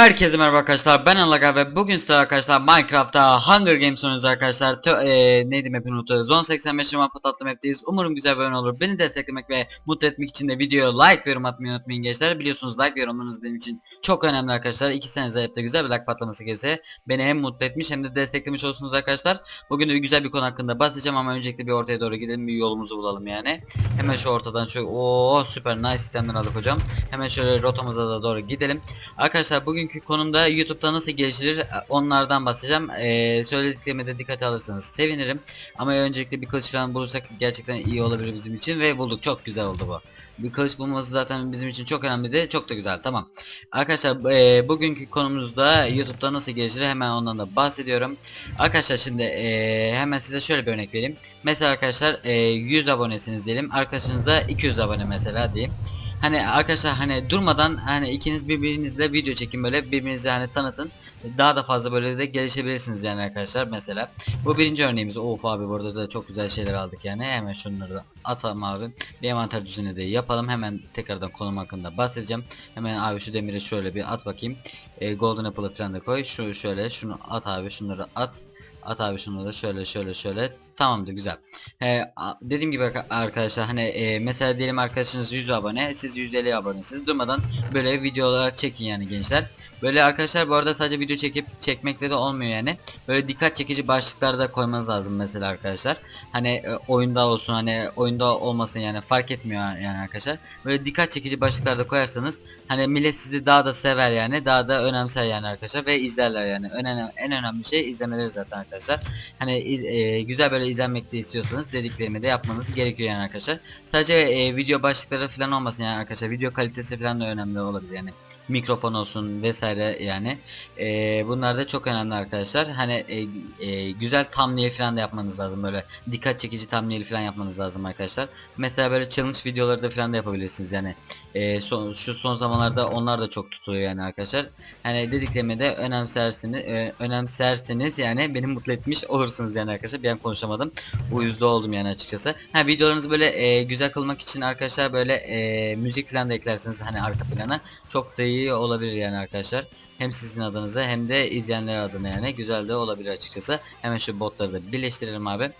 Herkese merhaba arkadaşlar ben Alaga ve bugün size arkadaşlar Minecraft'ta Hunger Games oynuyoruz arkadaşlar. Tö e, neydi map'in notu Zone 85 Rıma Patatlı map'teyiz umarım güzel bir oyun olur. Beni desteklemek ve mutlu etmek için de videoya like ve yorum atmayı unutmayın gençler. Biliyorsunuz like ve yorumlarınız benim için çok önemli arkadaşlar. 2 sene zayıfta güzel bir like patlaması gelse beni hem mutlu etmiş hem de desteklemiş olsunuz arkadaşlar. Bugün de bir güzel bir konu hakkında bahsedeceğim ama öncelikle bir ortaya doğru gidelim bir yolumuzu bulalım yani. Hemen şu ortadan şu o süper nice sistemden aldık hocam. Hemen şöyle rotamıza da doğru gidelim. Arkadaşlar bugünkü konumda YouTube'da nasıl geliştirir onlardan bahsedeceğim. Ee, söylediklerime de dikkate alırsanız sevinirim. Ama öncelikle bir kılıç falan bulursak gerçekten iyi olabilir bizim için ve bulduk. Çok güzel oldu bu. Bir kılıç bulması zaten bizim için çok önemliydi. Çok da güzel. Tamam. Arkadaşlar e, bugünkü konumuzda YouTube'da nasıl geliştirir hemen ondan da bahsediyorum. Arkadaşlar şimdi e, hemen size şöyle bir örnek vereyim. Mesela arkadaşlar e, 100 abonesiniz diyelim. Arkadaşınızda 200 abone mesela diyeyim. Hani arkadaşlar hani durmadan hani ikiniz birbirinizle video çekin böyle birbirinizi hani tanıtın. Daha da fazla böyle de gelişebilirsiniz yani arkadaşlar mesela. Bu birinci örneğimiz. Of abi burada da çok güzel şeyler aldık yani. Hemen şunları da atalım abi. Bir envanter düzeni de yapalım. Hemen tekrardan konum hakkında bahsedeceğim. Hemen abi şu demiri şöyle bir at bakayım. E, Golden Apple'ı falan da koy. Şu şöyle şunu at abi şunları at. At abi şunları da şöyle şöyle şöyle Tamamdır güzel. Ee, dediğim gibi arkadaşlar hani e, mesela diyelim arkadaşınız 100 abone siz 150 abone siz durmadan böyle videolar çekin yani gençler. Böyle arkadaşlar bu arada sadece video çekip çekmekle de olmuyor yani. Böyle dikkat çekici başlıklar da koymanız lazım mesela arkadaşlar. Hani e, oyunda olsun hani oyunda olmasın yani fark etmiyor yani arkadaşlar. Böyle dikkat çekici başlıklar da koyarsanız hani millet sizi daha da sever yani daha da önemser yani arkadaşlar ve izlerler yani. Önemli, en önemli şey izlemeleri zaten arkadaşlar. Hani iz, e, güzel böyle izlenmek de istiyorsanız dediklerimi de yapmanız gerekiyor yani arkadaşlar. Sadece e, video başlıkları falan olmasın yani arkadaşlar. Video kalitesi falan da önemli olabilir yani. Mikrofon olsun vesaire yani. E, bunlar da çok önemli arkadaşlar. Hani e, e, güzel thumbnail falan da yapmanız lazım böyle. Dikkat çekici thumbnail falan yapmanız lazım arkadaşlar. Mesela böyle challenge videoları da falan da yapabilirsiniz yani. E, son, şu son zamanlarda onlar da çok tutuyor yani arkadaşlar. Hani dediklerimi de önemsersiniz, e, önemserseniz yani beni mutlu etmiş olursunuz yani arkadaşlar. Ben konuşamadım. Uyuzda oldum yani açıkçası. Ha videolarınızı böyle e, güzel kılmak için arkadaşlar böyle e, müzik falan da eklersiniz hani arka plana. Çok da iyi olabilir yani arkadaşlar. Hem sizin adınıza hem de izleyenler adına yani güzel de olabilir açıkçası. Hemen şu botları da birleştirelim abi.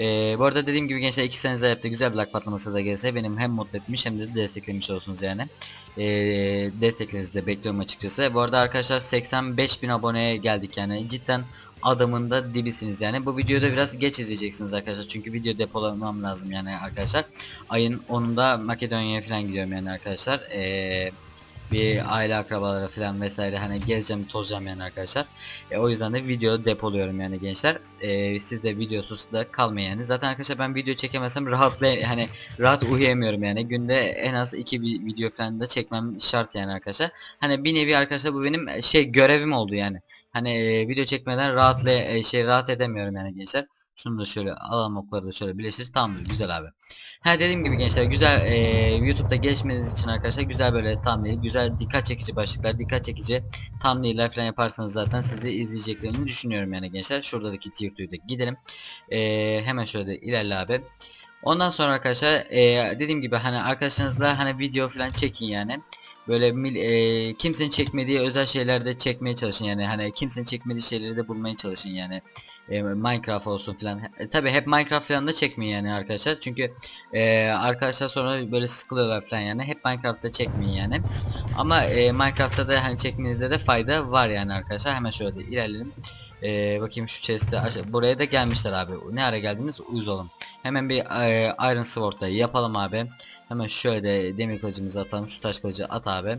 Ee, bu arada dediğim gibi gençler 2 sene yaptı güzel bir like patlaması da gelse benim hem mutlu etmiş hem de desteklemiş olsunuz yani. Ee, desteklerinizi de bekliyorum açıkçası. Bu arada arkadaşlar 85 bin aboneye geldik yani cidden adamın da dibisiniz yani. Bu videoda biraz geç izleyeceksiniz arkadaşlar. Çünkü video depolamam lazım yani arkadaşlar. Ayın 10'unda Makedonya'ya falan gidiyorum yani arkadaşlar. Eee bir aile akrabaları falan vesaire hani gezeceğim tozacağım yani arkadaşlar. E, o yüzden de video depoluyorum yani gençler. E, siz de videosuz da kalmayın yani. Zaten arkadaşlar ben video çekemesem rahatla hani rahat uyuyamıyorum yani. Günde en az iki video falan da çekmem şart yani arkadaşlar. Hani bir nevi arkadaşlar bu benim şey görevim oldu yani. Hani e, video çekmeden rahatla e, şey rahat edemiyorum yani gençler. Şunu da şöyle alalım okları da şöyle birleştir. Tamamdır güzel abi. Ha dediğim gibi gençler güzel e, YouTube'da gelişmeniz için arkadaşlar güzel böyle thumbnail, güzel dikkat çekici başlıklar, dikkat çekici thumbnail'ler falan yaparsanız zaten sizi izleyeceklerini düşünüyorum yani gençler. Şuradaki tier 2'de gidelim. E, hemen şöyle de ilerle abi. Ondan sonra arkadaşlar e, dediğim gibi hani arkadaşlarınızla hani video falan çekin yani böyle e, kimsenin çekmediği özel şeylerde çekmeye çalışın yani hani kimsenin çekmediği şeyleri de bulmaya çalışın yani e, Minecraft olsun filan e, tabi hep Minecraft falan da çekmeyin yani arkadaşlar çünkü e, arkadaşlar sonra böyle sıkılıyorlar falan yani hep Minecraft'ta çekmeyin yani ama e, Minecraft'ta da hani çekmenizde de fayda var yani arkadaşlar hemen şöyle ilerleyelim ee, bakayım şu chest'e buraya da gelmişler abi. Ne ara geldiniz? Uyuz olun. Hemen bir e, Iron Sword'da yapalım abi. Hemen şöyle demir kılıcımızı atalım. Şu taş kılıcı at abi.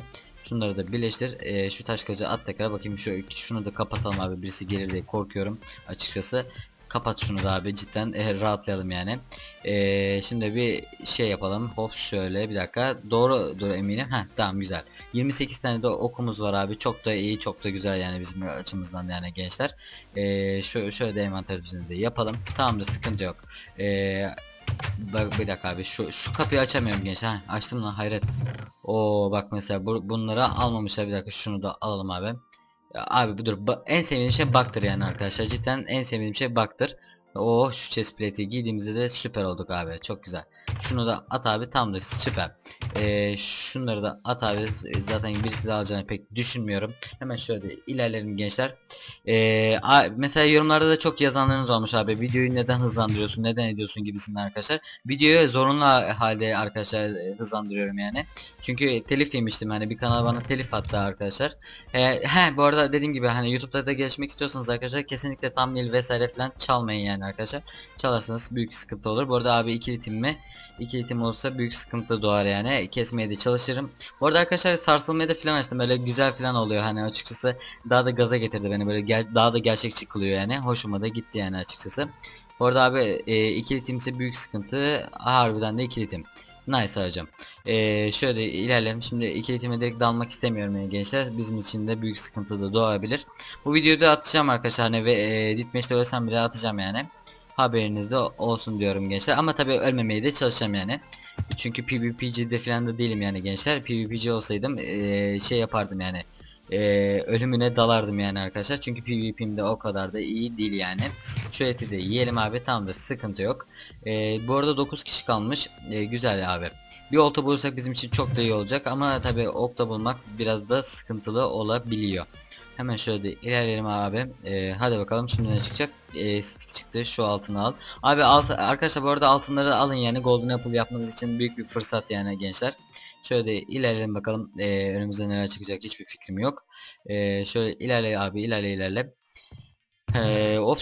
Şunları da birleştir. E, şu taş kılıcı at tekrar bakayım şu şunu da kapatalım abi. Birisi gelir diye korkuyorum açıkçası. Kapat şunu da abi cidden e, rahatlayalım yani. E, şimdi bir şey yapalım. Hop şöyle bir dakika. Doğru dur eminim. Ha tamam güzel. 28 tane de okumuz var abi. Çok da iyi çok da güzel yani bizim açımızdan yani gençler. E, şu, şöyle de envanter düzeninde yapalım. Tamamdır sıkıntı yok. Eee Bak bir dakika abi şu şu kapıyı açamıyorum gençler. Ha, açtım lan hayret. Oo bak mesela bu, bunları almamışlar bir dakika şunu da alalım abi. Ya, abi bu dur en sevdiğim şey baktır yani arkadaşlar cidden en sevdiğim şey baktır. Oh şu chest plate'i giydiğimizde de süper olduk abi. Çok güzel. Şunu da at abi tam da süper. Ee, şunları da at abi. Zaten birisi de alacağını pek düşünmüyorum. Hemen şöyle ilerleyelim gençler. Ee, mesela yorumlarda da çok yazanlarınız olmuş abi. Videoyu neden hızlandırıyorsun, neden ediyorsun gibisinden arkadaşlar. Videoyu zorunlu halde arkadaşlar e, hızlandırıyorum yani. Çünkü telif yemiştim hani bir kanal bana telif attı arkadaşlar. Ee, he bu arada dediğim gibi hani YouTube'da da gelişmek istiyorsanız arkadaşlar kesinlikle thumbnail vesaire falan çalmayın yani arkadaşlar. Çalarsanız büyük sıkıntı olur. Bu arada abi ikili tim mi? İkili tim olursa büyük sıkıntı doğar yani. Kesmeye de çalışırım. Bu arada arkadaşlar sarsılmaya da falan açtım. Böyle güzel falan oluyor hani açıkçası. Daha da gaza getirdi beni böyle daha da gerçekçi kılıyor yani. Hoşuma da gitti yani açıkçası. Bu arada abi e, ikili timse büyük sıkıntı. Harbiden de ikili tim. Nice hocam. Ee, şöyle ilerleyelim. Şimdi ikili time direkt dalmak istemiyorum yani gençler. Bizim için de büyük sıkıntı da doğabilir. Bu videoyu da atacağım arkadaşlar hani ve e, ditmeşte ölsem bile atacağım yani. Haberinizde olsun diyorum gençler. Ama tabii ölmemeye de çalışacağım yani. Çünkü PvP'de falan da değilim yani gençler. PvP'ci olsaydım e, şey yapardım yani. E, ölümüne dalardım yani arkadaşlar. Çünkü PvP'mde o kadar da iyi değil yani. Şu eti de yiyelim abi tamamdır sıkıntı yok. E, bu arada 9 kişi kalmış. E, güzel abi. Bir olta bulursak bizim için çok da iyi olacak ama tabi olta bulmak biraz da sıkıntılı olabiliyor. Hemen şöyle de ilerleyelim abi. Ee, hadi bakalım şimdi ne çıkacak? Ee, stick çıktı. Şu altını al. Abi alt arkadaşlar bu arada altınları alın yani golden apple yapmanız için büyük bir fırsat yani gençler. Şöyle ilerleyelim bakalım. Ee, önümüzde neler çıkacak hiçbir fikrim yok. Ee, şöyle ilerle abi ilerle ilerle. Ee, hop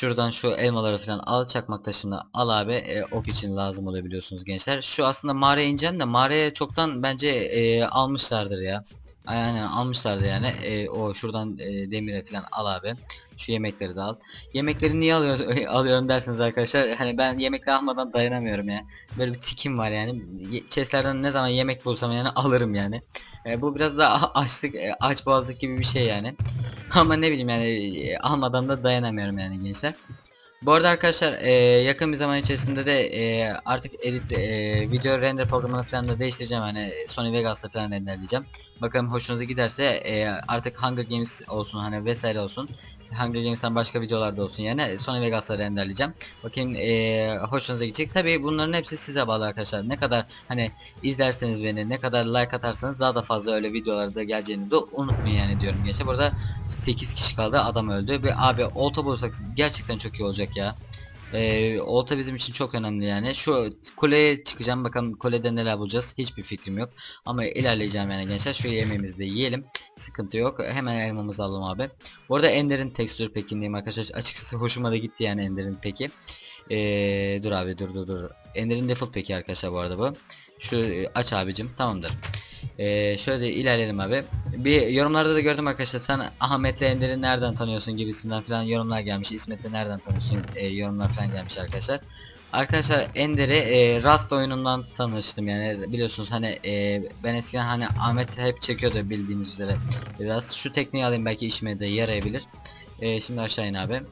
şuradan şu elmaları falan al çakmak taşını al abi e, ok için lazım olabiliyorsunuz gençler. Şu aslında mağaraya ineceğim de mağaraya çoktan bence e, almışlardır ya. Yani almışlardı yani. E, o şuradan e, demire falan al abi. Şu yemekleri de al. Yemekleri niye alıyor, alıyorum dersiniz arkadaşlar. Hani ben yemekleri almadan dayanamıyorum ya. Böyle bir tikim var yani. Chestlerden ne zaman yemek bulsam yani alırım yani. E, bu biraz da açlık, e, aç boğazlık gibi bir şey yani. Ama ne bileyim yani e, almadan da dayanamıyorum yani gençler. Bu arada arkadaşlar e, yakın bir zaman içerisinde de e, artık edit e, video render programını falan da değiştireceğim hani Sony Vegas'ta falan renderleyeceğim. Bakalım hoşunuza giderse e, artık Hunger Games olsun hani vesaire olsun. Hunger Games'ten başka videolarda olsun yani Sony Vegas'ta renderleyeceğim. Bakayım e, hoşunuza gidecek. Tabi bunların hepsi size bağlı arkadaşlar. Ne kadar hani izlerseniz beni ne kadar like atarsanız daha da fazla öyle videolarda geleceğini de unutmayın yani diyorum gençler. Burada 8 kişi kaldı adam öldü ve abi olta bulursak gerçekten çok iyi olacak ya. Ee, olta bizim için çok önemli yani. Şu kuleye çıkacağım bakalım kulede neler bulacağız. Hiçbir fikrim yok. Ama ilerleyeceğim yani gençler. Şu yemeğimizi de yiyelim. Sıkıntı yok. Hemen elmamızı alalım abi. Bu arada Ender'in tekstür pekindeyim arkadaşlar. Açıkçası hoşuma da gitti yani Ender'in peki. Ee, dur abi dur dur dur. Ender'in default peki arkadaşlar bu arada bu. Şu aç abicim tamamdır. Ee, şöyle ilerleyelim abi. Bir yorumlarda da gördüm arkadaşlar sen Ahmet'le Ender'i nereden tanıyorsun gibisinden falan yorumlar gelmiş. İsmet'i nereden tanıyorsun e, yorumlar falan gelmiş arkadaşlar. Arkadaşlar Ender'i e, Rust oyunundan tanıştım yani biliyorsunuz hani e, ben eskiden hani Ahmet hep çekiyordu bildiğiniz üzere biraz şu tekniği alayım belki işime de yarayabilir. E, şimdi aşağı in abi.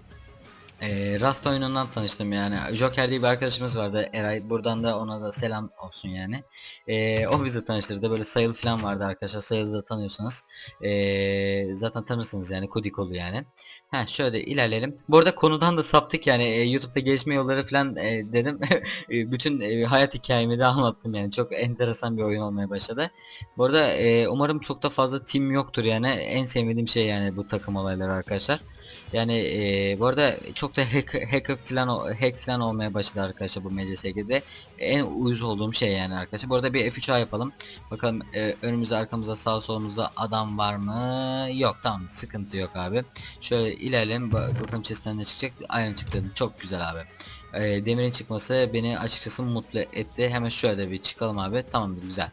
E, oyunundan tanıştım yani. Joker diye bir arkadaşımız vardı Eray. Buradan da ona da selam olsun yani. E, o bizi tanıştırdı. Böyle sayılı falan vardı arkadaşlar. Sayılı da tanıyorsunuz. E, zaten tanırsınız yani. Kudikolu yani. Ha şöyle ilerleyelim. Bu arada konudan da saptık yani. E, YouTube'da gelişme yolları falan e, dedim. bütün e, hayat hikayemi de anlattım yani. Çok enteresan bir oyun olmaya başladı. Bu arada e, umarım çok da fazla team yoktur yani. En sevmediğim şey yani bu takım olayları arkadaşlar. Yani e, bu arada çok da hack, hacker falan hack falan olmaya başladı arkadaşlar bu MCSG'de. En uyuz olduğum şey yani arkadaşlar. Bu arada bir F3A yapalım. Bakalım e, önümüzde arkamızda sağ solumuzda adam var mı? Yok tamam sıkıntı yok abi. Şöyle ilerleyelim bakalım chest'ten ne çıkacak. Aynı çıktı. Çok güzel abi. E, demirin çıkması beni açıkçası mutlu etti. Hemen şöyle bir çıkalım abi. Tamamdır güzel.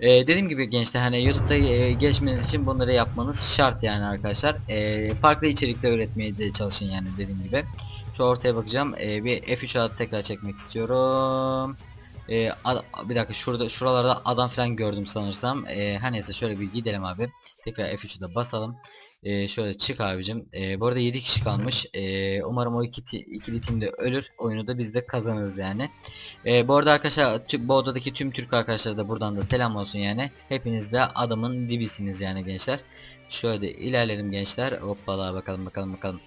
Ee, dediğim gibi gençler hani YouTube'da e, geçmeniz için bunları yapmanız şart yani arkadaşlar. Ee, farklı içerikler üretmeye de çalışın yani dediğim gibi. Şu ortaya bakacağım. Ee, bir F3 adı tekrar çekmek istiyorum. Ee, bir dakika şurada şuralarda adam falan gördüm sanırsam. Ee, her neyse şöyle bir gidelim abi. Tekrar F3'e de basalım. Ee, şöyle çık abicim. Ee, bu arada 7 kişi kalmış. Ee, umarım o iki ikili tim de ölür. Oyunu da biz de kazanırız yani. Ee, bu arada arkadaşlar bu odadaki tüm Türk arkadaşlara da buradan da selam olsun yani. Hepiniz de adamın dibisiniz yani gençler. Şöyle ilerleyelim gençler. Hoppala bakalım bakalım bakalım.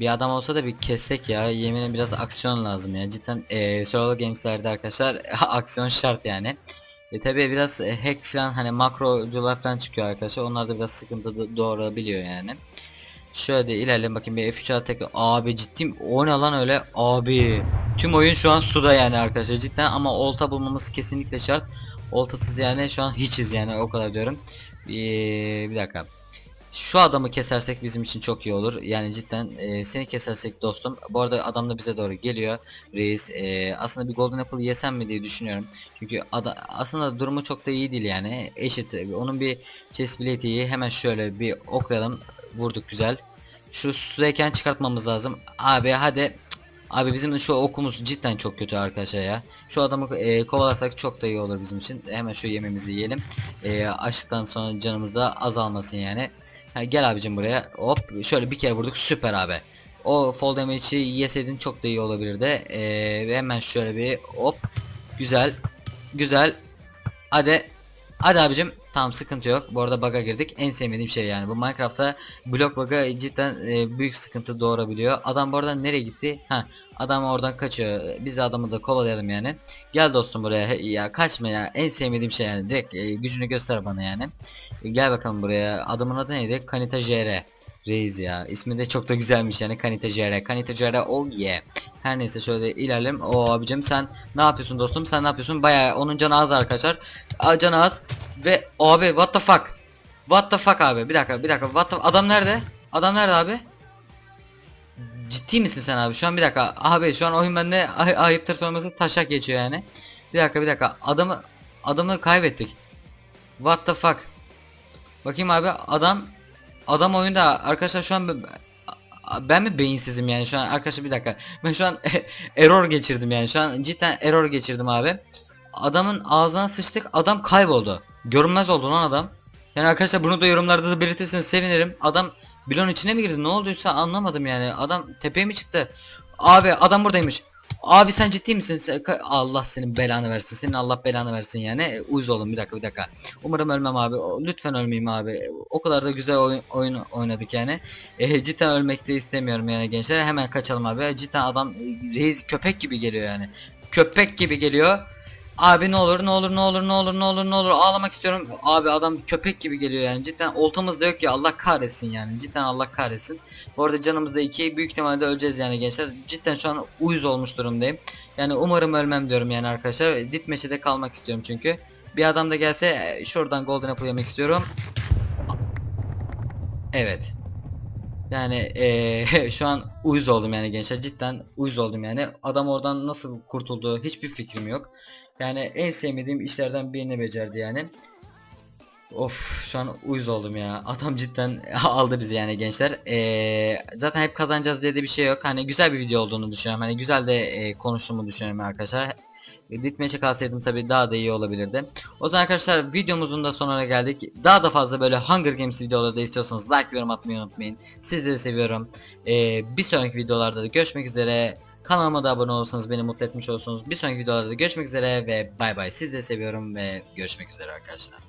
Bir adam olsa da bir kessek ya. Yeminle biraz aksiyon lazım ya. Cidden eee Survival Games'lerde arkadaşlar aksiyon şart yani. E tabi biraz e, hack falan hani makrocular falan çıkıyor arkadaşlar. Onlar da biraz sıkıntı do- doğurabiliyor yani. Şöyle de ilerleyelim bakayım. Bir F3'e tekrar abi ciddiyim. O ne lan öyle? Abi. Tüm oyun şu an suda yani arkadaşlar. Cidden ama olta bulmamız kesinlikle şart. Oltasız yani şu an hiçiz yani o kadar diyorum. Ee, bir dakika şu adamı kesersek bizim için çok iyi olur yani cidden e, seni kesersek dostum bu arada adam da bize doğru geliyor reis e, aslında bir golden apple yesem mi diye düşünüyorum çünkü ada, aslında durumu çok da iyi değil yani eşit onun bir chest iyi hemen şöyle bir oklayalım vurduk güzel şu sudayken çıkartmamız lazım. Abi hadi. Abi bizim şu okumuz cidden çok kötü arkadaşlar ya. Şu adamı e, kovalarsak çok da iyi olur bizim için. Hemen şu yememizi yiyelim. E, açlıktan sonra canımız da azalmasın yani. Ha, gel abicim buraya. Hop şöyle bir kere vurduk süper abi. O fall damage'i yeseydin çok da iyi olabilirdi. E, ve hemen şöyle bir hop. Güzel. Güzel. Hadi. Hadi abicim. Tamam sıkıntı yok. Bu arada bug'a girdik. En sevmediğim şey yani. Bu Minecraft'ta blok bug'a cidden e, büyük sıkıntı doğurabiliyor. Adam bu arada nereye gitti? Ha, adam oradan kaçıyor. Biz adamı da kovalayalım yani. Gel dostum buraya. Ya kaçma ya. En sevmediğim şey yani. Direkt e, gücünü göster bana yani. E, gel bakalım buraya. Adamın adı neydi? Kanita JR. Reis ya. İsmi de çok da güzelmiş yani Kanita JR. Kanita JR oh yeah. Her neyse şöyle ilerleyelim. O abicim sen ne yapıyorsun dostum? Sen ne yapıyorsun? Bayağı onun canı az arkadaşlar. Canı az. Ve abi what the fuck? What the fuck abi? Bir dakika bir dakika. What the... Adam nerede? Adam nerede abi? Ciddi misin sen abi? Şu an bir dakika. Abi şu an oyun bende ay ayıptır sorması taşak geçiyor yani. Bir dakika bir dakika. Adamı adamı kaybettik. What the fuck? Bakayım abi adam adam oyunda arkadaşlar şu an ben- mi beyinsizim yani şu an arkadaşlar bir dakika. Ben şu an error geçirdim yani şu an cidden error geçirdim abi. Adamın ağzına sıçtık adam kayboldu. Görünmez oldu lan adam. Yani arkadaşlar bunu da yorumlarda da belirtirseniz sevinirim. Adam bloğun içine mi girdi ne olduysa anlamadım yani. Adam tepeye mi çıktı? Abi adam buradaymış. Abi sen ciddi misin? Allah senin belanı versin. Senin Allah belanı versin yani. E, Uyuz oğlum bir dakika bir dakika. Umarım ölmem abi. Lütfen ölmeyeyim abi. O kadar da güzel oyun, oyun oynadık yani. E, cidden ölmek de istemiyorum yani gençler. Hemen kaçalım abi. Cidden adam reis köpek gibi geliyor yani. Köpek gibi geliyor. Abi ne olur ne olur ne olur ne olur ne olur ne olur ağlamak istiyorum. Abi adam köpek gibi geliyor yani. Cidden oltamız da yok ya Allah kahretsin yani. Cidden Allah kahretsin. Bu arada canımız da iki büyük ihtimalle öleceğiz yani gençler. Cidden şu an uyuz olmuş durumdayım. Yani umarım ölmem diyorum yani arkadaşlar. Ditmeç'e kalmak istiyorum çünkü. Bir adam da gelse e, şuradan golden apple yemek istiyorum. Evet. Yani eee, şu an uyuz oldum yani gençler cidden uyuz oldum yani adam oradan nasıl kurtuldu hiçbir fikrim yok. Yani en sevmediğim işlerden birini becerdi yani. Of şu an uyuz oldum ya adam cidden aldı bizi yani gençler. Eee, zaten hep kazanacağız diye de bir şey yok hani güzel bir video olduğunu düşünüyorum hani güzel de eee, konuştuğumu düşünüyorum arkadaşlar. Ditmeç'e kalsaydım tabi daha da iyi olabilirdi. O zaman arkadaşlar videomuzun da sonuna geldik. Daha da fazla böyle Hunger Games videoları da istiyorsanız like yorum atmayı unutmayın. Sizleri seviyorum. Ee, bir sonraki videolarda da görüşmek üzere. Kanalıma da abone olursanız beni mutlu etmiş olursunuz. Bir sonraki videolarda da görüşmek üzere ve bay bay. Sizleri seviyorum ve görüşmek üzere arkadaşlar.